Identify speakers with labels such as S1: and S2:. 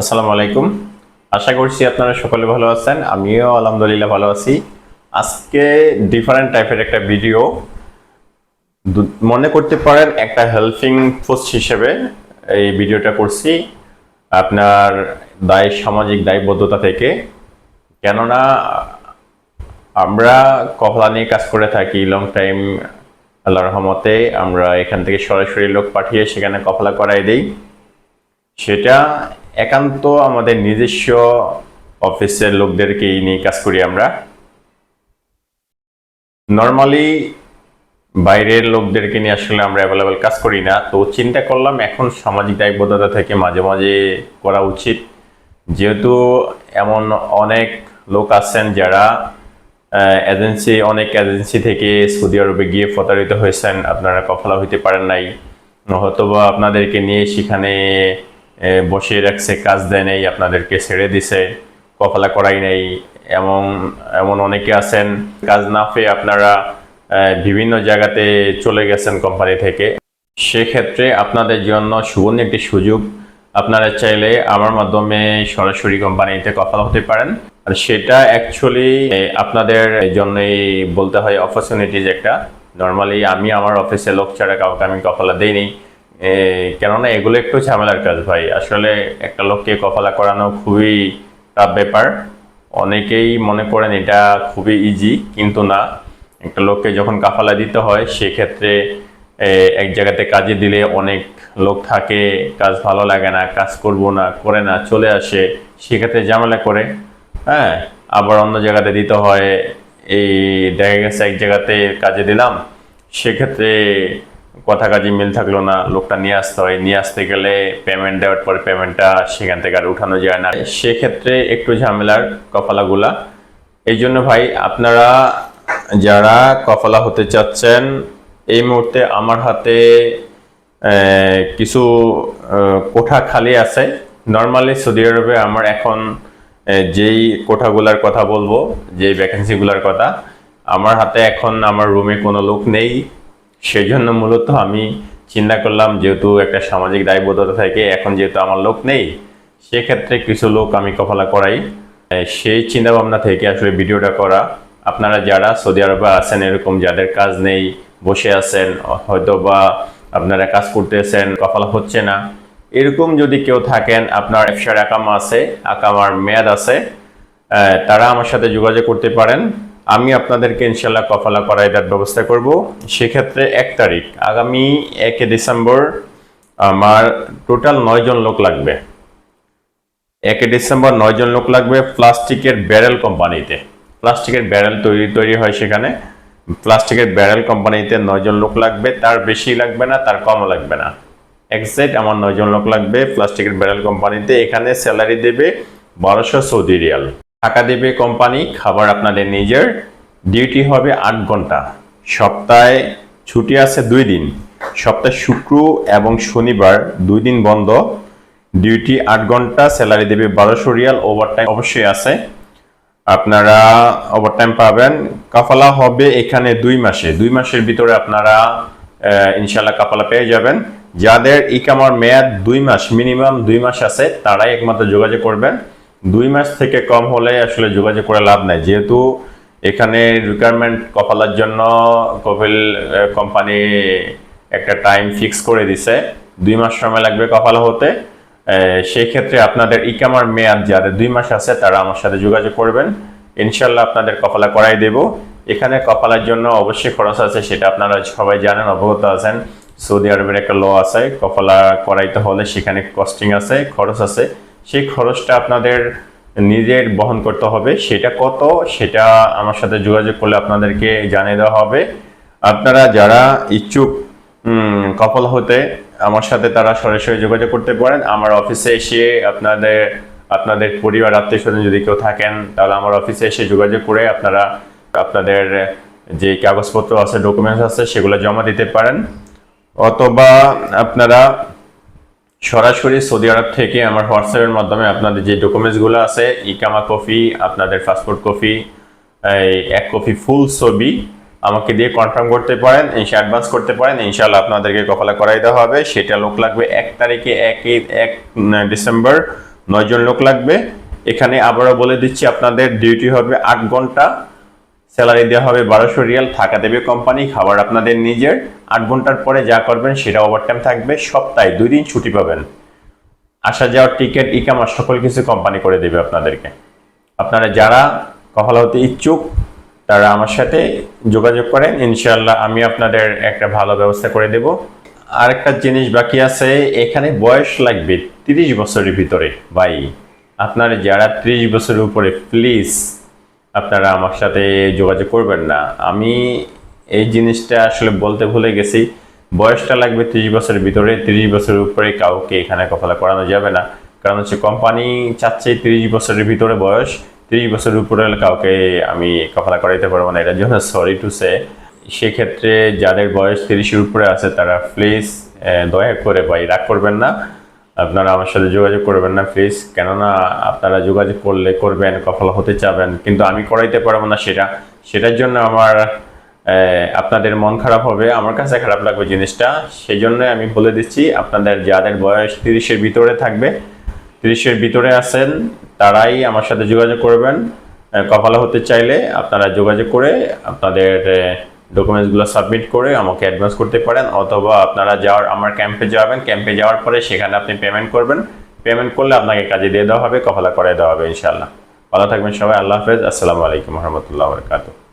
S1: আসসালামু আলাইকুম। আশা করছি আপনারা সকলে ভালো আছেন। আমিও আলহামদুলিল্লাহ ভালো আছি। আজকে ডিফারেন্ট টাইপের একটা ভিডিও মনে করতে পারেন একটা হেল্পিং পোস্ট হিসেবে এই ভিডিওটা করছি। আপনার দায় সামাজিক দায়বদ্ধতা থেকে। কেননা, আমরা কফলা নিয়ে কাজ করে থাকি লং টাইম আল্লাহ রহমতে আমরা এখান থেকে সরাসরি লোক পাঠিয়ে সেখানে কফলা করাই দেই। সেটা একান্ত আমাদের নিজস্ব অফিসের লোকদেরকেই নিয়ে কাজ করি আমরা। নর্মালি বাইরের লোকদেরকে নিয়ে আসলে আমরা অ্যাভেলেবেল কাজ করি না। তো চিন্তা করলাম এখন সামাজিক দায়বদ্ধতা থেকে মাঝে মাঝে করা উচিত। যেহেতু এমন অনেক লোক আছেন যারা এজেন্সি অনেক এজেন্সি থেকে সৌদি আরবে গিয়ে প্রতারিত হয়েছেন। আপনারা কফলা হইতে পারেন নাই। হয়তো বা আপনাদেরকে নিয়ে সেখানে বসিয়ে রাখছে, কাজ দেয় নেই, আপনাদেরকে ছেড়ে দিছে কফলা করাই নেই, এমন এমন অনেকে আছেন। কাজ না পেয়ে আপনারা বিভিন্ন জায়গাতে চলে গেছেন কোম্পানি থেকে। সেক্ষেত্রে আপনাদের জন্য সুবর্ণ একটি সুযোগ। আপনারা চাইলে আমার মাধ্যমে সরাসরি কোম্পানিতে কথা হতে পারেন। আর সেটা অ্যাকচুয়ালি আপনাদের জন্যই বলতে হয় অপরচুনিটিজ একটা। নর্মালি আমি আমার অফিসে লোক ছাড়া কাউকে আমি কফলা দেইনি। কেননা এগুলো একটু ঝামেলার কাজ ভাই। আসলে একটা লোককে কপালা করানো খুবই টাফ ব্যাপার। অনেকেই মনে করেন এটা খুবই ইজি কিন্তু না। একটা লোককে যখন কাফালা দিতে হয়, সেক্ষেত্রে এক জায়গাতে কাজে দিলে অনেক লোক থাকে, কাজ ভালো লাগে না, কাজ করব না, করে না, চলে আসে, সেক্ষেত্রে ঝামেলা করে। হ্যাঁ আবার অন্য জায়গাতে দিতে হয়, এই দেখা গেছে এক জায়গাতে কাজে দিলাম, সেক্ষেত্রে কথা কাজে মিল থাকল না, লোকটা নিয়ে আসতে হয়। নিয়ে আসতে গেলে পেমেন্ট দেওয়ার পরে পেমেন্টটা সেখান থেকে আর উঠানো যায় না। সেক্ষেত্রে একটু ঝামেলার কপালাগুলা। এই জন্য ভাই, আপনারা যারা কপালা হতে চাচ্ছেন, এই মুহূর্তে আমার হাতে কিছু কোঠা খালি আছে। নর্মালি সৌদি আরবে আমার এখন যেই কোঠাগুলার কথা বলব, যেই ভ্যাকেন্সিগুলার কথা, আমার হাতে এখন আমার রুমে কোনো লোক নেই। সেই জন্য মূলত আমি চিন্তা করলাম, যেহেতু একটা সামাজিক দায়বদ্ধতা থাকে, এখন যেহেতু আমার লোক নেই, সেক্ষেত্রে কিছু লোক আমি কফলা করাই। সেই চিন্তা ভাবনা থেকে আসলে ভিডিওটা করা। আপনারা যারা সৌদি আরবে আছেন, এরকম যাদের কাজ নেই, বসে আছেন হয়তো বা আপনারা কাজ করতেছেন কফলা হচ্ছে না। এরকম যদি কেউ থাকেন, আপনার ব্যবসার আকামা আছে আকামার মেয়াদ আছে তারা আমার সাথে যোগাযোগ করতে পারেন। আমি আপনাদেরকে ইনশাল্লাহ কফালা করাই দেওয়ার ব্যবস্থা করব। সেক্ষেত্রে এক তারিখ, আগামী একে ডিসেম্বর, আমার টোটাল নয় জন লোক লাগবে। একে ডিসেম্বর নয় জন লোক লাগবে প্লাস্টিকের ব্যারেল কোম্পানিতে। প্লাস্টিকের ব্যারেল তৈরি তৈরি হয় সেখানে। প্লাস্টিকের ব্যারেল কোম্পানিতে নয় জন লোক লাগবে, তার বেশি লাগবে না, তার কম লাগবে না। এক্সাক্ট আমার নয় জন লোক লাগবে প্লাস্টিকের ব্যারেল কোম্পানিতে। এখানে স্যালারি দেবে বারোশো সৌদি রিয়াল। টাকা দেবে কোম্পানি, খাবার আপনাদের নিজের। ডিউটি হবে আট ঘণ্টা। সপ্তাহে ছুটি আছে দুই দিন। সপ্তাহে শুক্র এবং শনিবার দুই দিন বন্ধ। ডিউটি আট ঘণ্টা, স্যালারি দেবে বারোশো রিয়াল ওভারটাইম অবশ্যই আছে। আপনারা ওভারটাইম পাবেন। কাফালা হবে এখানে দুই মাসে। দুই মাসের ভিতরে আপনারা ইনশাল্লাহ কাফালা পেয়ে যাবেন। যাদের ইকামার মেয়াদ দুই মাস মিনিমাম দুই মাস আছে, তারাই একমাত্র যোগাযোগ করবেন। দুই মাস থেকে কম হলে আসলে যোগাযোগ করে লাভ নাই। যেহেতু এখানে রিকোয়ারমেন্ট কপালার জন্য কপিল কোম্পানি একটা টাইম ফিক্স করে দিছে। দুই মাস সময় লাগবে কপালা হতে। আহ, সেই ক্ষেত্রে আপনাদের ইকামার মেয়াদ যাদের দুই মাস আছে তারা আমার সাথে যোগাযোগ করবেন। ইনশাল্লাহ আপনাদের কপালা করাই দেব। এখানে কপালার জন্য অবশ্যই খরচ আছে সেটা আপনারা সবাই জানেন অবগত আছেন। সৌদি আরবের একটা ল আছে কপালা করাইতে হলে সেখানে কস্টিং আছে খরচ আছে। সেই খরচটা আপনাদের নিজের বহন করতে হবে। সেটা কত? সেটা আমার সাথে যোগাযোগ করলে আপনাদেরকে জানিয়ে দেওয়া হবে। আপনারা যারা ইচ্ছুক কপল হতে আমার সাথে তারা সরাসরি যোগাযোগ করতে পারেন। আমার অফিসে এসে আপনাদের আপনাদের পরিবার, আত্মীয় স্বজন যদি কেউ থাকেন, তাহলে আমার অফিসে এসে যোগাযোগ করে আপনারা আপনাদের যে কাগজপত্র আছে ডকুমেন্টস আছে, সেগুলো জমা দিতে পারেন। অথবা আপনারা সরাসরি সৌদি আরব থেকে আমার হোয়াটসঅ্যাপের মাধ্যমে আপনাদের যে ডকুমেন্টসগুলো আছে, ইকামা কপি আপনাদের পাসপোর্ট কপি এক কপি ফুল ছবি আমাকে দিয়ে কনফার্ম করতে পারেন ইনশা অ্যাডভান্স করতে পারেন ইনশাল্লাহ আপনাদেরকে কপালা করাই দেওয়া হবে। সেটা লোক লাগবে এক তারিখে এক এক ডিসেম্বর, নয়জন লোক লাগবে। এখানে আবারও বলে দিচ্ছি, আপনাদের ডিউটি হবে আট ঘণ্টা। স্যালারি দেওয়া হবে বারোশো রিয়াল, থাকা দেবে কোম্পানি, খাবার আপনাদের নিজের। আট ঘণ্টার পরে যা করবেন সেটা ওভারটাইম থাকবে, সপ্তাহে দুই দিন ছুটি পাবেন। আসা যাওয়ার টিকিট ইকামার সকল কিছু কোম্পানি করে দেবে আপনাদেরকে। আপনারা যারা কপাল হতে ইচ্ছুক, তারা আমার সাথে যোগাযোগ করেন। ইনশাল্লাহ আমি আপনাদের একটা ভালো ব্যবস্থা করে দেব। আর একটা জিনিস বাকি আছে, এখানে বয়স লাগবে তিরিশ বছরের ভিতরে। ভাই, আপনারা যারা ত্রিশ বছরের উপরে প্লিজ আপনারা আমার সাথে যোগাযোগ করবেন না। আমি এই জিনিসটা আসলে বলতে ভুলে গেছি। বয়সটা লাগবে ত্রিশ বছরের ভিতরে। ত্রিশ বছরের উপরে কাউকে এখানে কপালা করানো যাবে না। কারণ হচ্ছে কোম্পানি চাচ্ছে তিরিশ বছরের ভিতরে বয়স। তিরিশ বছরের উপরে কাউকে আমি কপালা করাইতে পারব না। এটার জন্য সরি টু সে সেক্ষেত্রে যাদের বয়স তিরিশের উপরে আছে, তারা প্লিজ দয়া করে ভাই, রাগ করবেন না। আপনারা আমার সাথে যোগাযোগ করবেন না প্লিজ কেননা আপনারা যোগাযোগ করলে করবেন কফল হতে চাবেন, কিন্তু আমি করাইতে পারব না সেটা। সেটার জন্য আমার আপনাদের মন খারাপ হবে, আমার কাছে খারাপ লাগবে জিনিসটা। সেই জন্য আমি বলে দিচ্ছি, আপনাদের যাদের বয়স তিরিশের ভিতরে থাকবে, তিরিশের ভিতরে আছেন, তারাই আমার সাথে যোগাযোগ করবেন। কপালা হতে চাইলে আপনারা যোগাযোগ করে আপনাদের ডকুমেন্টসগুলো সাবমিট করে আমাকে অ্যাডভান্স করতে পারেন, অথবা আপনারা যাওয়ার, আমার ক্যাম্পে যাবেন ক্যাম্পে যাওয়ার পরে সেখানে আপনি পেমেন্ট করবেন। পেমেন্ট করলে আপনাকে কাজে দিয়ে দেওয়া হবে, কফলা করে দেওয়া হবে ইনশাল্লাহ ভালো থাকবেন সবাই, আল্লাহ হাফেজ, আসসালামু আলাইকুম রহমতুল্লাহ বরকাতুহ।